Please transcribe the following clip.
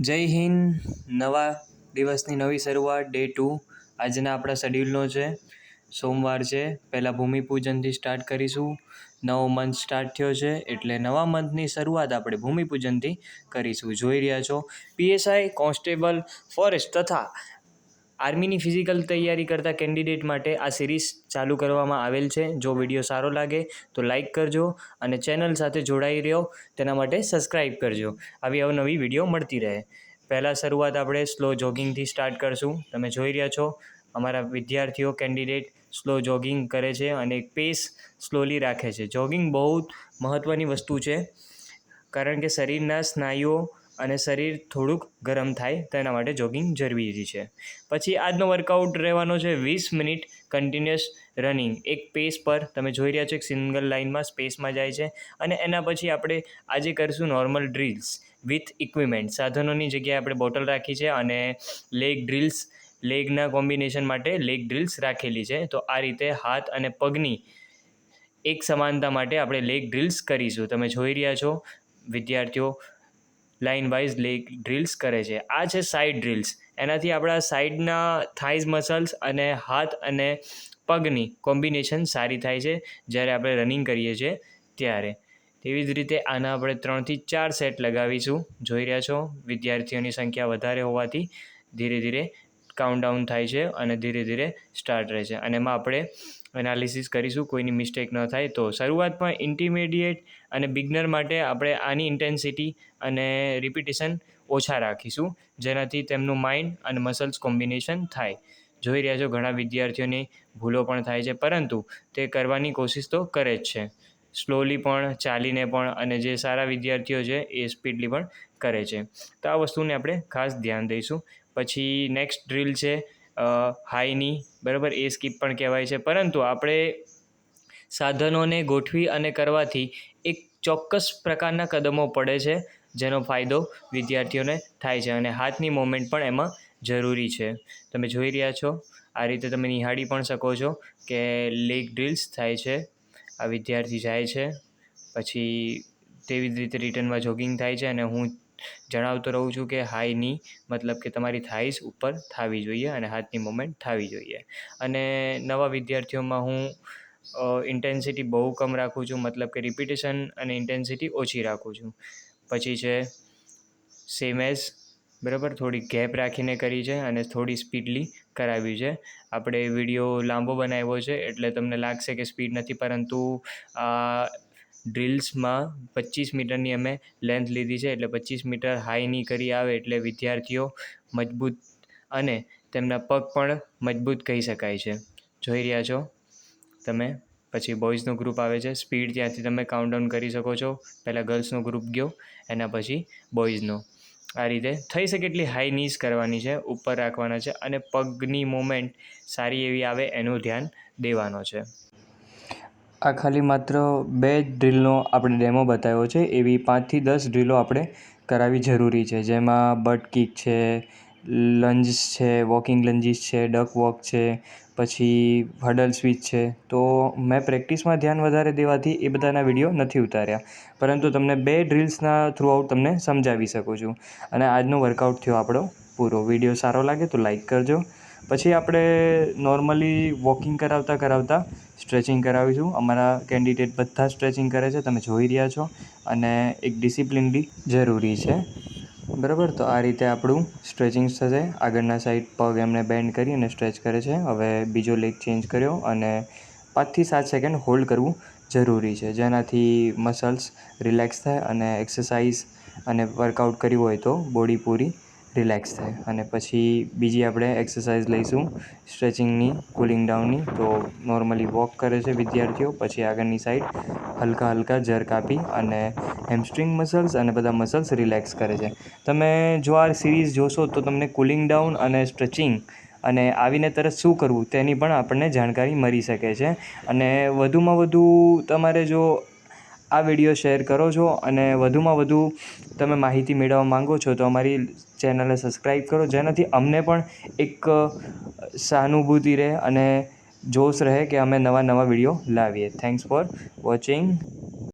જય હિન્દ. નવા દિવસની નવી શરૂઆત ડે ટુ આજના આપણા શેડ્યુલનો છે. સોમવાર છે. પહેલાં ભૂમિપૂજનથી સ્ટાર્ટ કરીશું. નવો મંથ સ્ટાર્ટ થયો છે. એટલે નવા મંથની શરૂઆત આપણે ભૂમિપૂજનથી કરીશું. જોઈ રહ્યા છો. પીએસઆઈ કોન્સ્ટેબલ ફોરેસ્ટ તથા આર્મીની ફિઝિકલ તૈયારી કરતા કેન્ડિડેટ માટે આ સિરીઝ ચાલુ કરવામાં આવેલ છે. જો વીડિયો સારો લાગે તો લાઇક કરજો અને ચેનલ સાથે જોડાઈ રહ્યો તેના માટે સબસ્ક્રાઈબ કરજો. આવી અવનવી વીડિયો મળતી રહે. પહેલાં શરૂઆત આપણે સ્લો જોગિંગથી સ્ટાર્ટ કરશું. તમે જોઈ રહ્યા છો, અમારા વિદ્યાર્થીઓ કેન્ડિડેટ સ્લો જોગિંગ કરે છે અને પેસ સ્લોલી રાખે છે. જોગિંગ બહુ મહત્ત્વની વસ્તુ છે. કારણ કે શરીરના સ્નાયુઓ અને શરીર થોડુંક ગરમ થાય તેના માટે જોગિંગ જરૂરી છે. પછી આજનો વર્કઆઉટ રહેવાનો છે વીસ મિનિટ કન્ટિન્યુઅસ રનિંગ એક પેસ પર, તમે જોઈ રહ્યા છો એક સિંગલ લાઇનમાં સ્પેસમાં જાય છે. અને એના પછી આપણે આજે કરીશું નોર્મલ ડ્રિલ્સ વિથ ઇક્વિપમેન્ટ સાધનોની જગ્યાએ આપણે બોટલ રાખી છે અને લેગ ડ્રિલ્સ લેગના કોમ્બિનેશન માટે લેગ ડ્રિલ્સ રાખેલી છે. તો આ રીતે હાથ અને પગની એક સમાનતા માટે આપણે લેગ ડ્રિલ્સ કરીશું. તમે જોઈ રહ્યા છો, વિદ્યાર્થીઓ લાઇન વાઇઝ લેગ ડ્રિલ્સ કરે છે. આ છે સાઇડ ડ્રિલ્સ એનાથી આપણા સાઈડના થાઇઝ મસલ્સ અને હાથ અને પગની કોમ્બિનેશન સારી થાય છે, જ્યારે આપણે રનિંગ કરીએ છીએ ત્યારે. તેવી જ રીતે આના આપણે ત્રણથી ચાર સેટ લગાવીશું. જોઈ રહ્યા છો, વિદ્યાર્થીઓની સંખ્યા વધારે હોવાથી ધીરે ધીરે કાઉન્ટડાઉન થાય છે અને ધીરે ધીરે સ્ટાર્ટ રહે છે. અને એમાં આપણે એનાલિસિસ કરીશું, કોઈની મિસ્ટેક ન થાય તો. શરૂઆતમાં ઇન્ટિમિડિયેટ અને બિગનર માટે આપણે આની ઇન્ટેન્સિટી અને રિપિટેશન ઓછા રાખીશું, જેનાથી તેમનું માઇન્ડ અને મસલ્સ કોમ્બિનેશન થાય. જોઈ રહ્યા છો, ઘણા વિદ્યાર્થીઓની ભૂલો પણ થાય છે, પરંતુ તે કરવાની કોશિશ તો કરે જ છે. સ્લોલી પણ ચાલીને પણ અને જે સારા વિદ્યાર્થીઓ છે એ સ્પીડલી પણ કરે છે. તો આ વસ્તુને આપણે ખાસ ધ્યાન દઈશું. પછી નેક્સ્ટ ડ્રીલ છે હાઈની બરાબર? એ સ્કીપ પણ કહેવાય છે. પરંતુ આપણે સાધનોને ગોઠવી અને કરવાથી એક ચોક્કસ પ્રકારના કદમો પડે છે, જેનો ફાયદો વિદ્યાર્થીઓને થાય છે અને હાથની મોમેન્ટ પણ એમાં જરૂરી છે. તમે જોઈ રહ્યા છો, આ રીતે તમે નિહાળી પણ શકો છો કે લેગ ડ્રિલ્સ થાય છે. આ વિદ્યાર્થી જાય છે. પછી તેવી જ રીતે રિટર્નમાં જોગિંગ થાય છે અને હું જણાવતો રહું છું કે હાઈ ની મતલબ કે તમારી થાઈસ ઉપર થાવી જોઈએ અને હાથની મુવમેન્ટ થાવી જોઈએ. અને નવા વિદ્યાર્થીઓમાં હું ઇન્ટેન્સિટી બહુ કમ રાખું છું, મતલબ કે રિપીટેશન અને ઇન્ટેન્સિટી ઓછી રાખું છું. પછી છે સેમ એઝ બરાબર? થોડી ગેપ રાખીને કરી છે અને થોડી સ્પીડલી કરાવી છે. આપણે વીડિયો લાંબો બનાવ્યો છે એટલે તમને લાગશે કે સ્પીડ નથી, પરંતુ આ ડ્રિલ્સમાં પચીસ મીટરની અમે લેન્થ લીધી છે એટલે પચીસ મીટર હાઈની કરી આવે એટલે વિદ્યાર્થીઓ મજબૂત અને તેમના પગ પણ મજબૂત કહી શકાય છે. જોઈ રહ્યા છો તમે? પછી બોયઝનો ગ્રુપ આવે છે. સ્પીડ ત્યાંથી તમે કાઉન્ટડાઉન કરી શકો છો. પહેલાં ગર્લ્સનો ગ્રુપ ગયો, એના પછી બોયઝનો આ રીતે થઈ શકે એટલી હાઈ નીઝ કરવાની છે, ઉપર રાખવાના છે અને પગની મુવમેન્ટ સારી એવી આવે એનું ધ્યાન દેવાનો છે. આ ખાલી માત્ર બે ડ્રીલનો આપણે ડેમો બતાવ્યો છે, એવી પાંચથી દસ ડ્રીલો આપણે કરાવવી જરૂરી છે, જેમાં બટ કિક છે લંજીસ છે, વોકિંગ લંજીસ છે, ડક વોક છે, પછી હડલ સ્વિચ છે. તો મેં પ્રેક્ટિસમાં ધ્યાન વધારે દેવાથી એ બધાના વીડિયો નથી ઉતાર્યા. પરંતુ તમને બે ડ્રીલ્સના થ્રુ આઉટ તમને સમજાવી શકું છું. અને આજનો વર્કઆઉટ થયો આપણો પૂરો. વીડિયો સારો લાગે તો લાઈક કરજો. પછી આપણે નોર્મલી વોકિંગ કરાવતા કરાવતા સ્ટ્રેચિંગ કરાવીશું. અમારા કેન્ડિડેટ બધા સ્ટ્રેચિંગ કરે છે. તમે જોઈ રહ્યા છો. અને એક ડિસિપ્લિન બી જરૂરી છે. બરાબર? તો આ રીતે આપણું સ્ટ્રેચિંગ થશે. આગળના સાઈડ પગ એમને બેન્ડ કરી અને સ્ટ્રેચ કરે છે. હવે બીજો લેગ ચેન્જ કર્યો અને પાંચથી સાત સેકન્ડ હોલ્ડ કરવું જરૂરી છે. જેનાથી મસલ્સ રિલેક્સ થાય અને એક્સરસાઇઝ અને વર્કઆઉટ કર્યું હોય તો બોડી પૂરી રિલેક્સ થાય અને પછી બીજી આપણે એક્સરસાઇઝ લઈશું સ્ટ્રેચિંગની, કુલિંગ ડાઉનની. તો નોર્મલી વોક કરે છે વિદ્યાર્થીઓ, પછી આગળની સાઈડ હલકા હલકા જર કાપી અને હેમસ્ટ્રિંગ મસલ્સ અને બધા મસલ્સ રિલેક્સ કરે છે. તમે જો આ સિરીઝ જોશો તો તમને કુલિંગ ડાઉન અને સ્ટ્રેચિંગ અને આવીને તરત શું કરવું તેની પણ આપણને જાણકારી મળી શકે છે. અને વધુમાં વધુ તમારે જો આ વીડિયો શેર કરો છો અને વધુમાં વધુ તમે માહિતી મેળવવા માંગો છો તો અમારી ચેનલને સબસ્ક્રાઈબ કરો, જેનાથી અમને પણ એક સહાનુભૂતિ રહે અને જોશ રહે કે અમે નવા નવા વીડિયો લાવીએ. Thanks for watching